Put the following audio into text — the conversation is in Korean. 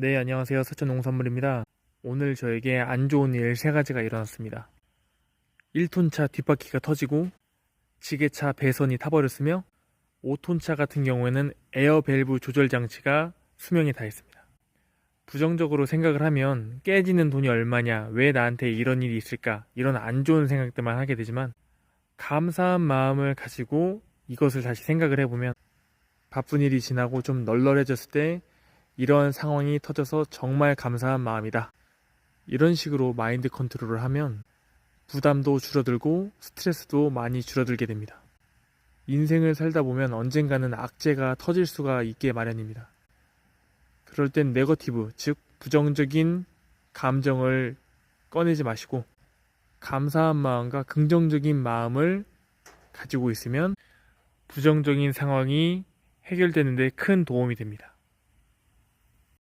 네, 안녕하세요. 서천농산물입니다. 오늘 저에게 안 좋은 일 세 가지가 일어났습니다. 1톤차 뒷바퀴가 터지고 지게차 배선이 타버렸으며 5톤차 같은 경우에는 에어 밸브 조절 장치가 수명이 다했습니다. 부정적으로 생각을 하면 깨지는 돈이 얼마냐, 왜 나한테 이런 일이 있을까, 이런 안 좋은 생각들만 하게 되지만 감사한 마음을 가지고 이것을 다시 생각을 해보면 바쁜 일이 지나고 좀 널널해졌을 때 이런 상황이 터져서 정말 감사한 마음이다. 이런 식으로 마인드 컨트롤을 하면 부담도 줄어들고 스트레스도 많이 줄어들게 됩니다. 인생을 살다 보면 언젠가는 악재가 터질 수가 있게 마련입니다. 그럴 땐 네거티브, 즉 부정적인 감정을 꺼내지 마시고 감사한 마음과 긍정적인 마음을 가지고 있으면 부정적인 상황이 해결되는데 큰 도움이 됩니다.